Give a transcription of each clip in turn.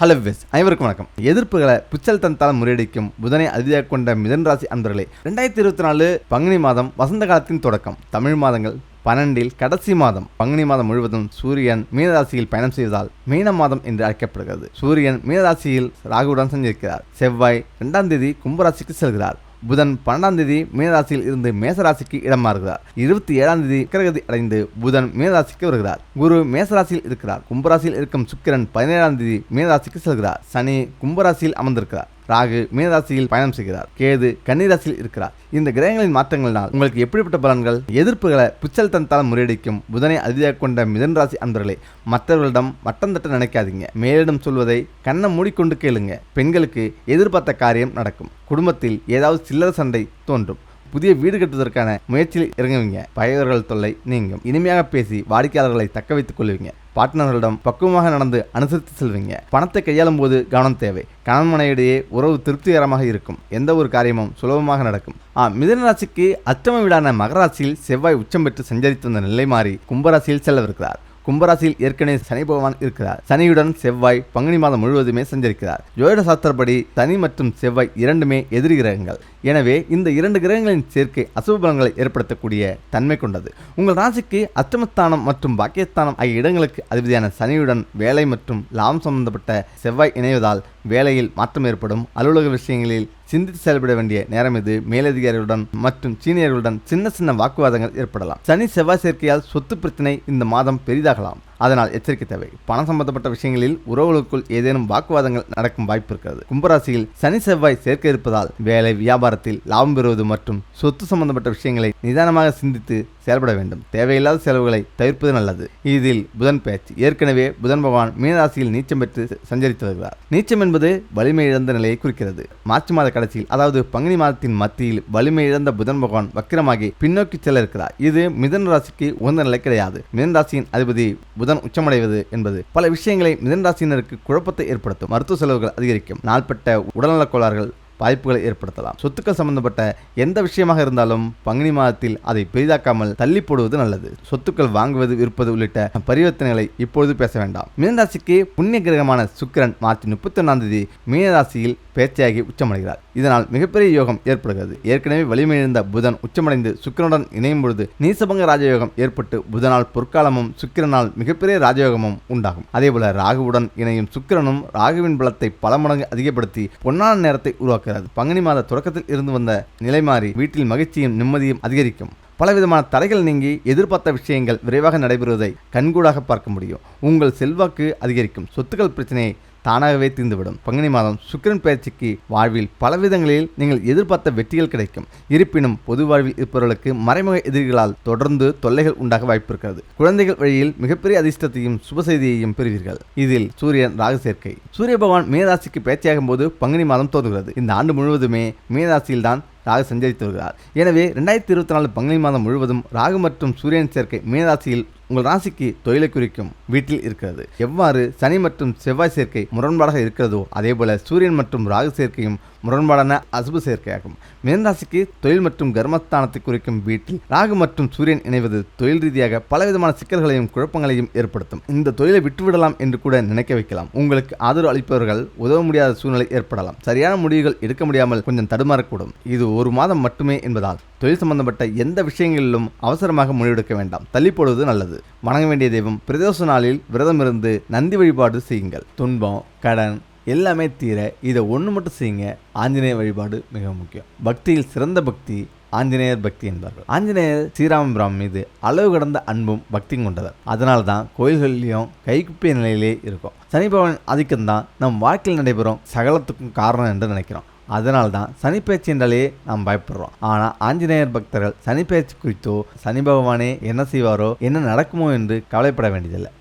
Hello விஸ் அனைவருக்கும் வணக்கம். எதிர்ப்புகளை புச்சல் தந்தால் முறியடிக்கும் புதனை அதிதியாக கொண்ட மிதன் ராசி அன்பர்களே ரெண்டாயிரத்தி இருபத்தி நாலு பங்குனி மாதம் வசந்த காலத்தின் தொடக்கம். தமிழ் மாதங்கள் பன்னெண்டில் கடைசி மாதம். பங்குனி மாதம் முழுவதும் சூரியன் மீனராசியில் பயணம் செய்வதால் மீன மாதம் என்று அழைக்கப்படுகிறது. சூரியன் மீனராசியில் ராகுவுடன் சஞ்சரிக்கிறார். செவ்வாய் இரண்டாம் தேதி கும்பராசிக்கு செல்கிறார். புதன் பன்னெண்டாம் தேதி மீனராசியில் இருந்து மேசராசிக்கு இடம் மாறுகிறார் இருபத்தி ஏழாம் தேதி கிரகதி அடைந்து புதன் மீனராசிக்கு வருகிறார். குரு மேசராசியில் இருக்கிறார். கும்பராசியில் இருக்கும் சுக்கிரன் பதினேழாம் தேதி மீனராசிக்கு செல்கிறார். சனி கும்பராசியில் அமர்ந்திருக்கிறார். ராகு மீனராசியில் பயணம் செய்கிறார். கேது கன்னிராசியில் இருக்கிறார். இந்த கிரகங்களின் மாற்றங்களினால் உங்களுக்கு எப்படிப்பட்ட பலன்கள்? எதிர்ப்புகளை புச்சல் தந்தால் முறியடிக்கும் புதனை அதிதியாக கொண்ட மிதன் ராசி அன்பர்களே மற்றவர்களிடம் மட்டம் தட்ட நினைக்காதீங்க. மேலிடம் சொல்வதை கண்ணை மூடிக்கொண்டு கேளுங்க. பெண்களுக்கு எதிர்பார்த்த காரியம் நடக்கும். குடும்பத்தில் ஏதாவது சில்லறை சண்டை தோன்றும். புதிய வீடு கட்டுவதற்கான முயற்சியில் இறங்குவீங்க. பகைவர்கள் தொல்லை நீங்கும். இனிமையாக பேசி வாடிக்கையாளர்களை தக்க வைத்துக் கொள்வீங்க. பார்ட்னர்களிடம் பக்குவமாக நடந்து அனுசரித்து செல்வீங்க. பணத்தை கையாளும் போது கவனம் தேவை. கணவன் மனைவிடையே உறவு திருப்திகரமாக இருக்கும். எந்த ஒரு காரியமும் சுலபமாக நடக்கும். ஆ மிதனராசிக்கு அச்சம வீடான மகராசியில் செவ்வாய் உச்சம் பெற்று சஞ்சரித்து வந்த நிலை மாறி கும்பராசியில் செல்லவிருக்கிறார். கும்பராசியில் ஏற்கனவே சனி பகவான் இருக்கிறார். சனியுடன் செவ்வாய் பங்குனி மாதம் முழுவதுமே சஞ்சரிக்கிறார். ஜோதிட சாஸ்திரப்படி சனி மற்றும் செவ்வாய் இரண்டுமே எதிரி கிரகங்கள். எனவே இந்த இரண்டு கிரகங்களின் சேர்க்கை அசுப பலங்களை ஏற்படுத்தக்கூடிய தன்மை கொண்டது. உங்கள் ராசிக்கு அஷ்டமஸ்தானம் மற்றும் பாக்கியஸ்தானம் ஆகிய இடங்களுக்கு அதிபதியான சனியுடன் வேலை மற்றும் லாபம் சம்பந்தப்பட்ட செவ்வாய் இணைவதால் வேலையில் மாற்றம் ஏற்படும். அலுவலக விஷயங்களில் சிந்தித்து செயல்பட வேண்டிய நேரம் இது. மேலதிகாரிகளுடன் மற்றும் சீனியர்களுடன் சின்ன சின்ன வாக்குவாதங்கள் ஏற்படலாம். சனி செவ்வாய் சேர்க்கையால் சொத்து பிரச்சனை இந்த மாதம் பெரிதாகலாம். அதனால் எச்சரிக்கை தேவை. பணம் சம்பந்தப்பட்ட விஷயங்களில் உறவுகளுக்குள் ஏதேனும் வாக்குவாதங்கள் நடக்கும் வாய்ப்பு இருக்கிறது. கும்பராசியில் சனி செவ்வாய் சேர்க்க இருப்பதால் வேலை வியாபாரத்தில் லாபம் பெறுவது மற்றும் சொத்து சம்பந்தப்பட்ட விஷயங்களை நிதானமாக சிந்தித்து செயல்பட வேண்டும். தேவையில்லாத செலவுகளை தவிர்ப்பது நல்லது. இதில் புதன் பேச்சு. ஏற்கனவே புதன் பகவான் மீனராசியில் நீச்சம் பெற்று சஞ்சரித்து வருகிறார். நீச்சம் என்பது வலிமை இழந்த நிலையை குறிக்கிறது. மார்ச் மாத கடைசியில் அதாவது பங்குனி மாதத்தின் மத்தியில் வலிமை இழந்த புதன் பகவான் வக்கிரமாகி பின்னோக்கி செல்ல இருக்கிறார். இது மிதன் ராசிக்கு உகந்த நிலை கிடையாது. மிதன் ராசியின் அதிபதி புதன் உச்சமடைவது என்பது பல விஷயங்களை மிதன் ராசியினருக்கு குழப்பத்தை ஏற்படுத்தும். மருத்துவ செலவுகள் அதிகரிக்கும். நாள்பட்ட உடல்நலக் கோளாறுகள் வாய்ப்புகளை ஏற்படுத்தலாம். சொத்துக்கள் சம்பந்தப்பட்ட எந்த விஷயமாக இருந்தாலும் பங்குனி மாதத்தில் அதை பெரிதாக்காமல் தள்ளி போடுவது நல்லது. சொத்துக்கள் வாங்குவது விற்பது உள்ளிட்ட பரிவர்த்தனைகளை இப்பொழுது பேச வேண்டாம். மீனராசிக்கு புண்ணிய கிரகமான சுக்கிரன் மார்ச் முப்பத்தி ஒன்றாம் தேதி மீனராசியில் பேச்சையாகி உச்சமடைகிறார். இதனால் மிகப்பெரிய யோகம் ஏற்படுகிறது. ஏற்கனவே வலிமையிழந்த புதன் உச்சமடைந்து சுக்கிரனுடன் இணையும் பொழுது நீசபங்க ராஜயோகம் ஏற்பட்டு புதனால் பொற்காலமும் சுக்கிரனால் மிகப்பெரிய ராஜயோகமும் உண்டாகும். அதேபோல ராகுவுடன் இணையும் சுக்கிரனும் ராகுவின் பலத்தை பல மடங்கு அதிகப்படுத்தி பொன்னான நேரத்தை உருவாக்க உருவாக்குகிறது பங்குனி மாத தொடக்கத்தில் இருந்து வந்த நிலை மாறி வீட்டில் மகிழ்ச்சியும் நிம்மதியும் அதிகரிக்கும். பலவிதமான தடைகள் நீங்கி எதிர்பார்த்த விஷயங்கள் விரைவாக நடைபெறுவதை கண்கூடாக பார்க்க முடியும். உங்கள் செல்வாக்கு அதிகரிக்கும். சொத்துக்கள் பிரச்சனையை தானாகவே தீர்ந்துவிடும். பங்குனி மாதம் சுக்கிரன் பயிற்சிக்கு வாழ்வில் பலவிதங்களில் நீங்கள் எதிர்பார்த்த வெற்றிகள் கிடைக்கும். இருப்பினும் பொது வாழ்வில் இருப்பவர்களுக்கு மறைமுக எதிரிகளால் தொடர்ந்து தொல்லைகள் உண்டாக வாய்ப்பு இருக்கிறது. குழந்தைகள் வழியில் மிகப்பெரிய அதிர்ஷ்டத்தையும் சுப செய்தியையும் பெறுவீர்கள். இதில் சூரியன் ராகு சேர்க்கை. சூரிய பகவான் மீனராசிக்கு பயிற்சியாகும் போது பங்குனி மாதம் தோன்றுகிறது. இந்த ஆண்டு முழுவதுமே மீனராசியில்தான் ராகு சஞ்சரித்து வருகிறார். எனவே ரெண்டாயிரத்தி இருபத்தி நாலு பங்குனி மாதம் முழுவதும் ராகு மற்றும் சூரியன் சேர்க்கை மீனராசியில் உங்கள் ராசிக்கு தொழிலை குறிக்கும் வீட்டில் இருக்கிறது. எவ்வாறு சனி மற்றும் செவ்வாய் சேர்க்கை முரண்பாடாக இருக்கிறதோ அதே போல சூரியன் மற்றும் ராகு சேர்க்கையும் முரண்பாடான அசுப சேர்க்கையாகும். மீனராசிக்கு தொழில் மற்றும் கர்மஸ்தானத்தை குறிக்கும் வீட்டில் ராகு மற்றும் சூரியன் இணைவது தொழில் ரீதியாக பலவிதமான சிக்கல்களையும் குழப்பங்களையும் ஏற்படுத்தும். இந்த தொழிலை விட்டுவிடலாம் என்று கூட நினைக்க வைக்கலாம். உங்களுக்கு ஆதரவு அளிப்பவர்கள் உதவ முடியாத சூழ்நிலை ஏற்படலாம். சரியான முடிவுகள் எடுக்க முடியாமல் கொஞ்சம் தடுமாறக்கூடும். இது ஒரு மாதம் மட்டுமே என்பதால். தொழில் சம்பந்தப்பட்ட எந்த விஷயங்களிலும் அவசரமாக முடிவெடுக்க வேண்டாம். தள்ளி போடுவது நல்லது. வணங்க வேண்டிய தெய்வம் பிரதோஷ நாளில் விரதம் இருந்து நந்தி வழிபாடு செய்யுங்கள். துன்பம் கடன் எல்லாமே தீர இதை ஒன்று மட்டும் செய்யுங்க. ஆஞ்சநேய வழிபாடு மிக முக்கியம். பக்தியில் சிறந்த பக்தி ஆஞ்சநேயர் பக்தி என்பார்கள். ஆஞ்சநேயர் ஸ்ரீராமபுரம் மீது அளவு கடந்த அன்பும் பக்தியும் கொண்டவர். அதனால தான் கோயில்கள்லையும் கைக்குப்பிய நிலையிலே இருக்கும். சனி பகவான் ஆதிக்கம் தான் நம் வாழ்க்கையில் நடைபெறும் சகலத்துக்கும் காரணம் என்று நினைக்கிறோம். அதனால தான் சனிப்பயிற்சி என்றாலே நாம் பயப்படுறோம். ஆனால் ஆஞ்சநேயர் பக்தர்கள் சனிப்பெயர்ச்சி குறித்தோ சனி பகவானே என்ன செய்வாரோ என்ன நடக்குமோ என்று கவலைப்பட வேண்டியதில்லை.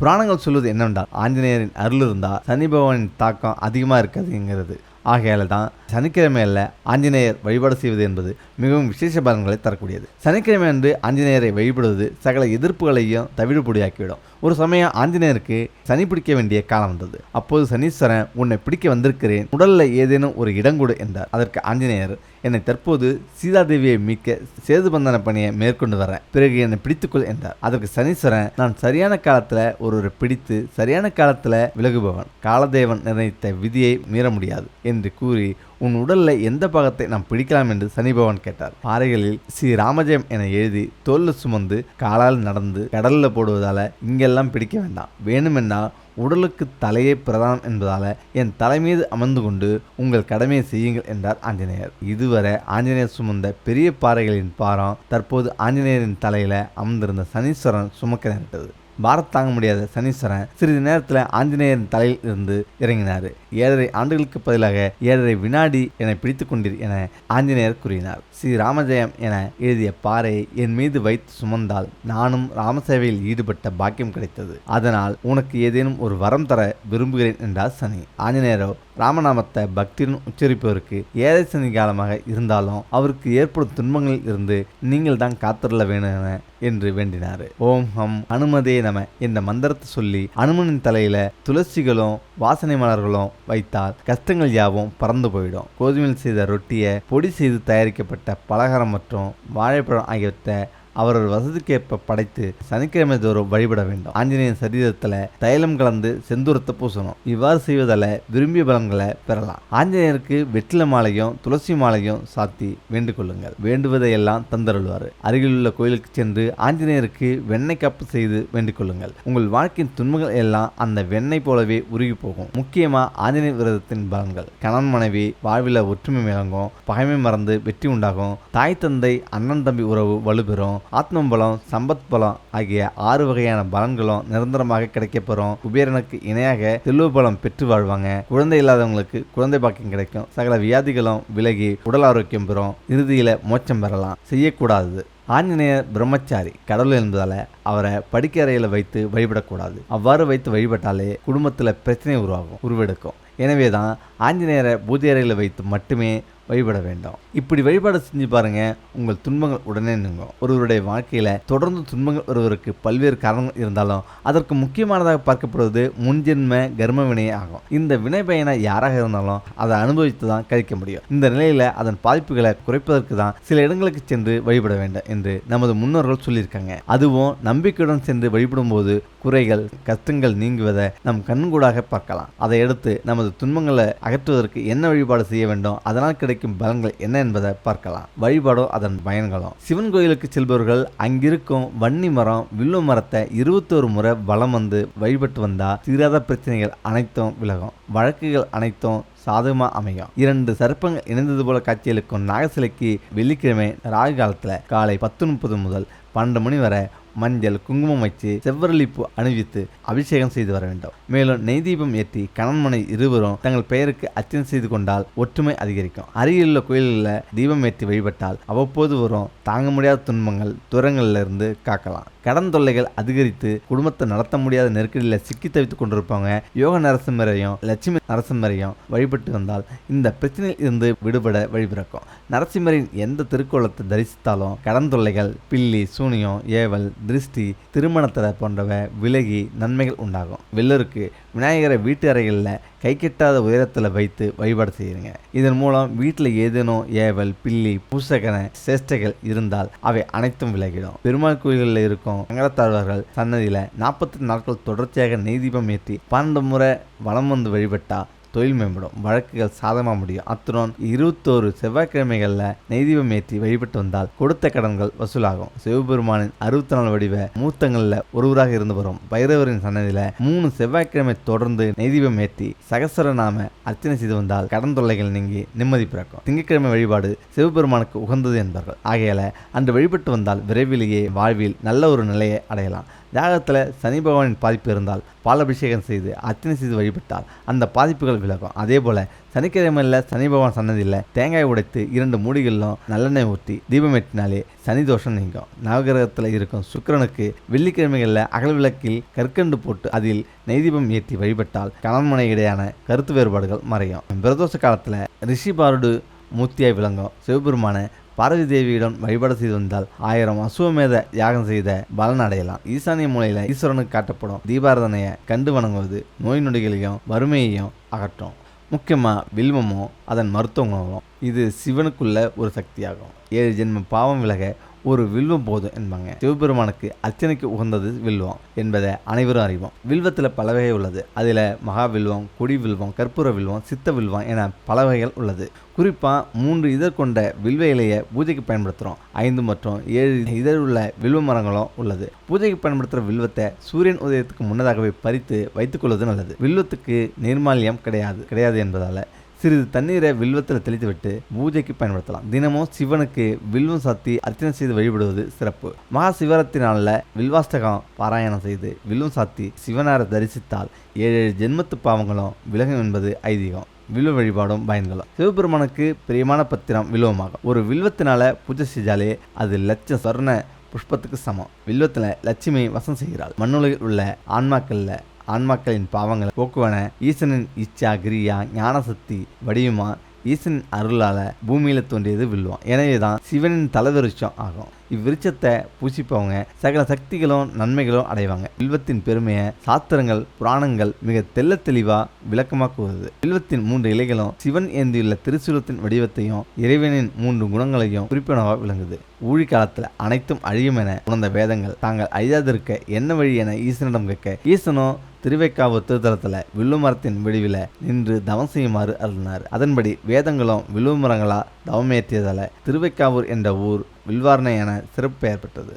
புராணங்கள் சொல்வது என்னவென்றால் ஆஞ்சநேயரின் அருள் இருந்தால் சனி பகவானின் தாக்கம் அதிகமாக இருக்காதுங்கிறது ஆகையால தான் சனிக்கிழமையில் ஆஞ்சநேயர் வழிபாடு செய்வது என்பது மிகவும் விசேஷ பலன்களை தரக்கூடியது. சனிக்கிழமை அன்று ஆஞ்சநேயரை வழிபடுவது சகல எதிர்ப்புகளையும் தவிடுபொடியாக்கிவிடும். ஒரு சமயம் ஆஞ்சநேயருக்கு சனி பிடிக்க வேண்டிய காலம் வந்தது. அப்போது சனீஸ்வரன் உன்னை பிடிக்க வந்திருக்கிறேன். உடல்ல ஏதேனும் ஒரு இடங்கொடு என்றார். அதற்கு ஆஞ்சநேயர் என்னை தற்போது சீதாதேவியை மீட்க சேதுபந்தன பணியை மேற்கொண்டு வரேன் பிறகு என்னை பிடித்துக்கொள் என்றார். அதற்கு சனீஸ்வரன் நான் சரியான காலத்தில் ஒருவரை பிடித்து சரியான காலத்தில் விலகுபவன். காலதேவன் நிர்ணயித்த விதியை மீற முடியாது. என்று கூறி உன் உடல்ல எந்த பாகத்தை நாம் பிடிக்கலாம்? என்று சனி பகவான் கேட்டார். பாறைகளில் ஸ்ரீ ராமஜெயம் என எழுதி தோல்ல சுமந்து காலால் நடந்து கடல்ல போடுவதால இங்கெல்லாம் பிடிக்க வேண்டாம். வேணுமென்னா உடலுக்கு தலையே பிரதானம் என்பதால என் தலை மீது அமர்ந்து கொண்டு உங்கள் கடமையை செய்யுங்கள் என்றார் ஆஞ்சநேயர். இதுவரை ஆஞ்சநேயர் சுமந்த பெரிய பாறைகளின் பாரம் தற்போது ஆஞ்சநேயரின் தலையில அமர்ந்திருந்த சனீஸ்வரன் சுமக்க நேரிட்டது. பாரத் தாங்க முடியாத சனீஸ்வரன் சிறிது நேரத்தில் ஆஞ்சநேயரின் தலையில் இருந்து இறங்கினார். ஏழரை ஆண்டுகளுக்கு பதிலாக ஏழரை வினாடி என பிடித்து கொண்டீர் என ஆஞ்சநேயர் கூறினார். ஸ்ரீ ராமஜெயம் என எழுதிய பாறை என் மீது வைத்து சுமந்தால் நானும் ராமசேவையில் ஈடுபட்ட பாக்கியம் கிடைத்தது. அதனால் உனக்கு ஏதேனும் ஒரு வரம் தர விரும்புகிறேன் என்றார் சனி. ஆஞ்சநேயரோ ராமநாமத்தை பக்தியுடன் உச்சரிப்பவருக்கு ஏழை சனி காலமாக இருந்தாலும் அவருக்கு ஏற்படும் துன்பங்களில் இருந்து நீங்கள் தான் காத்திருள்ள வேணும் என்று வேண்டினார். ஓம் ஹம் அனுமதே நம என்ற மந்திரத்தை சொல்லி அனுமனின் தலையில துளசிகளும் வாசனை மலர்களும் வைத்தால் கஷ்டங்கள் யாவும் பறந்து போயிடும். கோதுமையில் செய்த ரொட்டியை பொடி செய்து தயாரிக்கப்பட்ட பலகாரம் மற்றும் வாழைப்பழம் ஆகியவற்றை அவரவர் வசதிக்கேற்ப படைத்து சனிக்கிழமை தோறும் வழிபட வேண்டும். ஆஞ்சநேயன் சரீரத்தில் தைலம் கலந்து செந்தூரத்தை பூசணும். இவ்வாறு செய்வதால் விரும்பிய பலன்களை பெறலாம். ஆஞ்சநேயருக்கு வெற்றில மாலையும் துளசி மாலையும் சாத்தி வேண்டிக் கொள்ளுங்கள். வேண்டுவதையெல்லாம் தந்தருள்வார். அருகிலுள்ள கோயிலுக்கு சென்று ஆஞ்சநேயருக்கு வெண்ணெய் கப்பு செய்து வேண்டிக் கொள்ளுங்கள். உங்கள் வாழ்க்கையின் துன்பங்கள் எல்லாம் அந்த வெண்ணெய் போலவே உருகி போகும். முக்கியமாக ஆஞ்சநேய விரதத்தின் பலன்கள். கணவன் மனைவி வாழ்வில் ஒற்றுமை விளங்கும் பகைமை மறந்து வெற்றி உண்டாகும். தாய் தந்தை அண்ணன் தம்பி உறவு வலுப்பெறும். ஆத்ம பலம் சம்பத் பலம் ஆகிய ஆறு வகையான பலன்களும் நிரந்தரமாக கிடைக்கப்பெறும் குபேரனுக்கு இணையாக தெல்லுவ பலம் பெற்று வாழ்வாங்க. குழந்தை இல்லாதவங்களுக்கு குழந்தை பாக்கியம் கிடைக்கும். சகல வியாதிகளும் விலகி உடல் ஆரோக்கியம் பெறும். இறுதியில மோட்சம் பெறலாம். செய்யக்கூடாது. ஆஞ்சநேயர் பிரம்மச்சாரி கடவுள் என்பதால அவரை படிக்க அறையில் வைத்து வழிபடக்கூடாது. அவ்வாறு வைத்து வழிபட்டாலே குடும்பத்தில் பிரச்சனை உருவாகும். உருவெடுக்கும். எனவே தான் ஆஞ்சநேயரை பூஜை அறையில் வைத்து மட்டுமே வழிபட வேண்டும். இப்படி வழிபாடு செஞ்சு பாருங்க உங்கள் துன்பங்கள் உடனே நீங்கும். ஒருவருடைய வாழ்க்கையில் தொடர்ந்து துன்பங்கள் வருவதற்கு பல்வேறு காரணங்கள் இருந்தாலும் அதற்கு முக்கியமானதாக பார்க்கப்படுவது முன்ஜென்ம கர்ம வினையே ஆகும். இந்த வினை பயனை யாராக இருந்தாலும் அதை அனுபவித்து தான் கழிக்க முடியும். இந்த நிலையில் அதன் பாதிப்புகளை குறைப்பதற்கு தான் சில இடங்களுக்கு சென்று வழிபட வேண்டும் என்று நமது முன்னோர்கள் சொல்லியிருக்காங்க. அதுவும் நம்பிக்கையுடன் சென்று வழிபடும் போது குறைகள் கஷ்டங்கள் நீங்குவதை நம் கண்கூடாக பார்க்கலாம். அதை அடுத்து நமது துன்பங்களை அகற்றுவதற்கு என்ன வழிபாடு செய்ய வேண்டும்? அதனால் கிடைக்கும் பலன்கள் என்ன என்பதை பார்க்கலாம். வழிபாடும் அதன் பயன்களும் சிவன் கோயிலுக்கு செல்பவர்கள் அங்கிருக்கும் வன்னி மரம் வில்லு மரத்தை இருபத்தோரு முறை வலம் வந்து வழிபட்டு வந்தால் தீராத பிரச்சனைகள் அனைத்தும் விலகும். வழக்குகள் அனைத்தும் சாதகமாக அமையும். இரண்டு சர்ப்பங்கள் இணைந்தது போல காட்சியளிக்கும் நாகசிலைக்கு வெள்ளிக்கிழமை ராகு காலத்தில் காலை பத்து முப்பது முதல் பன்னெண்டு மணி வரை மஞ்சள் குங்குமம் வச்சு செவ்வரளிப்பு அணிவித்து அபிஷேகம் செய்து வர வேண்டும். மேலும் நெய் தீபம் ஏற்றி கணன்மனை இருவரும் தங்கள் பெயருக்கு அர்ச்சனை செய்து கொண்டால் ஒற்றுமை அதிகரிக்கும். அருகிலுள்ள கோயில்களில் தீபம் ஏற்றி வழிபட்டால் அவ்வப்போது வரும் தாங்க முடியாத துன்பங்கள் துரங்களிலிருந்து காக்கலாம். கடன் தொல்லைகள் அதிகரித்து குடும்பத்தை நடத்த முடியாத நெருக்கடியில் சிக்கி தவித்துக் கொண்டிருப்பவங்க யோக நரசிம்மரையும் லட்சுமி நரசிம்மரையும் வழிபட்டு வந்தால் இந்த பிரச்சனையில் இருந்து விடுபட வழிபிறக்கும் நரசிம்மரின் எந்த திருக்கோலத்தை தரிசித்தாலும் கடன் தொல்லைகள் பில்லி சூனியம் ஏவல் திருஷ்டி திருமணத்தடை போன்றவை விலகி நன்மைகள் உண்டாகும். வெள்ளருக்கு விநாயகரை வீட்டு அறைகளில் கை கெட்டாத உயரத்தில் வைத்து வழிபாடு செய்யுங்க. இதன் மூலம் வீட்டில் ஏதேனும் ஏவல் பில்லி பூசகன சேஷ்டைகள் இருந்தால் அவை அனைத்தும் விலகிடும். பெருமாள் கோயில்களில் இருக்கும் சங்கரத்தாழ்வார்கள் சன்னதியில் நாற்பத்தி நாட்கள் தொடர்ச்சியாக நெய் தீபம் ஏற்றி பன்னெண்டு முறை வளம் வந்து வழிபட்டால் தொழில் மேம்படும் வழக்குகள் சாதமாக முடியும். அத்துடன் இருபத்தோரு செவ்வாய்க்கிழமைகளில் நெய்தீபம் ஏற்றி வழிபட்டு வந்தால் கொடுத்த கடன்கள் வசூலாகும். சிவபெருமானின் அறுபத்தி நாலு வடிவ மூர்த்தங்களில் ஒருவராக இருந்து வரும் பைரவரின் சன்னதியில் மூணு செவ்வாய்க்கிழமை தொடர்ந்து நெய்தீபம் ஏற்றி சகசரநாம அர்ச்சனை செய்து வந்தால் கடன் தொல்லைகள் நீங்கி நிம்மதி பிறக்கும். திங்கட்கிழமை வழிபாடு சிவபெருமானுக்கு உகந்தது என்பார்கள். ஆகையால அன்று வழிபட்டு வந்தால் விரைவிலேயே வாழ்வில் நல்ல ஒரு நிலையை அடையலாம். யாகத்தில் சனி பகவானின் பாதிப்பு இருந்தால் பாலபிஷேகம் செய்து அர்ச்சனை செய்து வழிபட்டால் அந்த பாதிப்புகள் விலகும். அதே போல் சனிக்கிழமையில் சனி பகவான் சன்னதியில் தேங்காய் உடைத்து இரண்டு மூடிகளிலும் நல்லெண்ணெய் ஊற்றி தீபம் எட்டினாலே சனி தோஷம் நீங்கும். நவகிரகத்தில் இருக்கும் சுக்கிரனுக்கு வெள்ளிக்கிழமைகளில் அகல் விளக்கில் கற்கண்டு போட்டு அதில் நெய்தீபம் ஏற்றி வழிபட்டால் கணவன் இடையான கருத்து வேறுபாடுகள் மறையும். பிரதோஷ காலத்தில் ரிஷி பாருடு மூர்த்தியாய் விளங்கும். சிவபெருமான பார்வதி தேவியிடம் வழிபாடு செய்து வந்தால் ஆயிரம் அசுவமேத யாகம் செய்த பலன் அடையலாம். ஈசானிய மூலையில் ஈஸ்வரனுக்கு காட்டப்படும் தீபாரதனையை கண்டு வணங்குவது நோய் நொடிகளையும் வறுமையையும் அகற்றும். முக்கியமாக வில்மமும் அதன் மருத்துவ குணமும் இது சிவனுக்குள்ள ஒரு சக்தியாகும். ஏழு ஜென்ம பாவம் விலக ஒரு வில்வம் போதும் என்பாங்க. சிவபெருமானுக்கு அர்ச்சனைக்கு உகந்தது வில்வம் என்பதை அனைவரும் அறிவோம். வில்வத்தில் பல வகை உள்ளது. அதில் மகா வில்வம் கொடி வில்வம் கற்பூர வில்வம் சித்த வில்வம் என பல வகைகள் உள்ளது. குறிப்பாக மூன்று இதழ் கொண்ட வில்வ இலையை பூஜைக்கு பயன்படுத்துகிறோம் ஐந்து மற்றும் ஏழு இதழ் உள்ள வில்வ மரங்களும் உள்ளது. பூஜைக்கு பயன்படுத்துகிற வில்வத்தை சூரியன் உதயத்துக்கு முன்னதாகவே பறித்து வைத்துக்கொள்வது நல்லது. வில்வத்துக்கு நிர்மாலியம் கிடையாது கிடையாது என்பதால் சிறிது தண்ணீரை வில்வத்தில் தெளித்துவிட்டு பூஜைக்கு பயன்படுத்தலாம். தினமும் சிவனுக்கு வில்வம் சாத்தி அர்ச்சனை செய்து வழிபடுவது சிறப்பு. மகா சிவராத்திரி நாளில் வில்வாஷ்டகம் பாராயணம் செய்து வில்வம் சாத்தி சிவனாரை தரிசித்தால் ஏழு ஏழு ஜென்மத்து பாவங்களும் விலகும் என்பது ஐதீகம். வில்வ வழிபாடும் பயன்களும். சிவபெருமானுக்கு பிரியமான பத்திரம் வில்வமாகும். ஒரு வில்வத்தினால பூஜை செஞ்சாலே அது லட்சம் சொர்ண புஷ்பத்துக்கு சமம். வில்வத்தில் லட்சுமி வசம் செய்கிறாள். மண்ணுலகில் உள்ள ஆன்மாக்களில் ஆன்மாக்களின் பாவங்களை போக்குவன ஈசனின் இச்சா கிரியா ஞானசக்தி வடிவமா ஈசனின் அருளால பூமியில தோன்றியது வில்வம். எனவே தான் சிவனின் தலைவிருச்சம் ஆகும். இவ்விருச்சத்தை பூசிப்பவங்க சகல சக்திகளும் நன்மைகளும் அடைவாங்க. வில்வத்தின் பெருமையை சாஸ்திரங்கள் புராணங்கள் மிக தெல்ல தெளிவா விளக்கமாக கூறுது வில்வத்தின் மூன்று இலைகளும் சிவன் ஏந்தியுள்ள திருசூலத்தின் வடிவத்தையும் இறைவனின் மூன்று குணங்களையும் குறிப்பினவாக விளங்குது. ஊழி காலத்தில் அனைத்தும் அழியும் என உணர்ந்த வேதங்கள் தாங்கள் அழியாதிருக்க என்ன வழி என ஈசனிடம் கேட்க ஈசனோ திருவைக்காவூர் திருத்தலத்தில் வில்லு மரத்தின் விடிவில் நின்று தவம் செய்யுமாறு அருளினார். அதன்படி வேதங்களும் வில்லு மரங்களா தவமேற்றியதால திருவைக்காவூர் என்ற ஊர் வில்வார்ணை என சிறப்பு பெயர் பெற்றது.